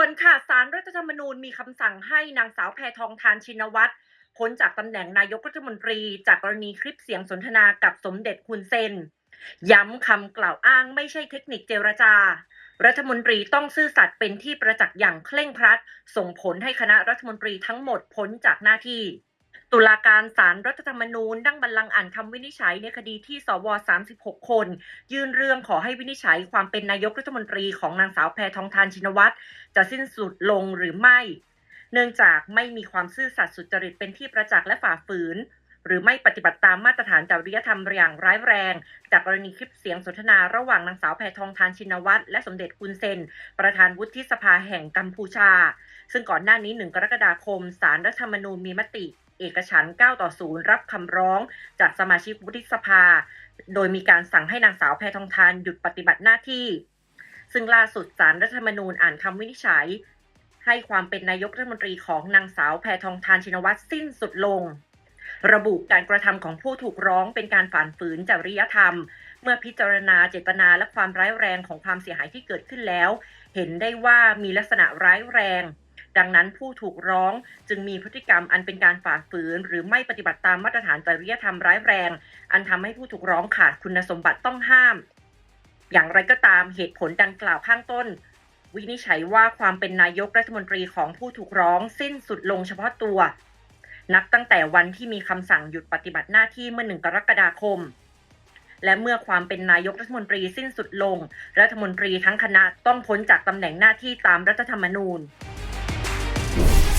ด่วนค่ะสารรัฐธรรมนูญมีคำสั่งให้นางสาวแพทองทานชินวัตรพ้นจากตำแหน่งนายกรัฐมนตรี จากกรณีคลิปเสียงสนทนากับสมเด็จคุณเซน ย้ำคำกล่าวอ้างไม่ใช่เทคนิคเจรจา รัฐมนตรีต้องซื่อสัตย์เป็นที่ประจักษ์อย่างเคร่งครัด ส่งผลให้คณะรัฐมนตรีทั้งหมดพ้นจากหน้าที่ ตุลาการศาลรรัฐธรรมนูญนั่งบัลลังก์อ่านคำวินิจฉัยในคดีที่สว 36 คน ยื่นเรื่องขอให้วินิจฉัยความเป็นนายกรัฐมนตรีของนางสาวแพทองทานชินวัตรจะสิ้นสุดลงหรือไม่ เนื่องจากไม่มีความซื่อสัตย์สุจริตเป็นที่ประจักษ์และฝ่าฝืน หรือไม่ปฏิบัติตามมาตรฐานจริยธรรมอย่างร้ายแรง จากกรณีคลิปเสียงสนทนาระหว่างนางสาวแพทองทานชินวัตรและสมเด็จฮุนเซน ประธานวุฒิสภาแห่งกัมพูชา ซึ่งก่อนหน้านี้ 1 กรกฎาคมสารรัฐธรรมนูญมีมติ เอกฉันท์9ต่อ 0 รับคำร้องจากสมาชิกวุฒิสภา โดยมีการสั่งให้นางสาวแพทองทานหยุดปฏิบัติหน้าที่ ซึ่งล่าสุดสารรัฐธรรมนูญอ่านคำวินิจฉัย ให้ความเป็นนายกรัฐมนตรีของนางสาวแพทองทานชินวัตรสิ้นสุดลง ระบุการกระทำของผู้ถูกร้องเป็นการฝ่าฝืนจริยธรรม เมื่อพิจารณาเจตนาและความร้ายแรงของความเสียหายที่เกิดขึ้นแล้ว เห็นได้ว่ามีลักษณะร้ายแรง ดังนั้นผู้ถูกร้องจึงมีพฤติกรรมอันเป็นการฝ่าฝืน หรือไม่ปฏิบัติตามมาตรฐานจริยธรรมร้ายแรง อันทำให้ผู้ถูกร้องขาดคุณสมบัติต้องห้าม อย่างไรก็ตามเหตุผลดังกล่าวข้างต้น วินิจฉัยว่าความเป็นนายกรัฐมนตรีของผู้ถูกร้องสิ้นสุดลงเฉพาะตัว นับตั้งแต่วันที่มีคำสั่งหยุดปฏิบัติหน้าที่เมื่อหนึ่งกรกฎาคมและเมื่อความเป็นนายกรัฐมนตรีสิ้นสุดลง รัฐมนตรีทั้งคณะต้องพ้นจากตำแหน่งหน้าที่ตามรัฐธรรมนูญ Thank you.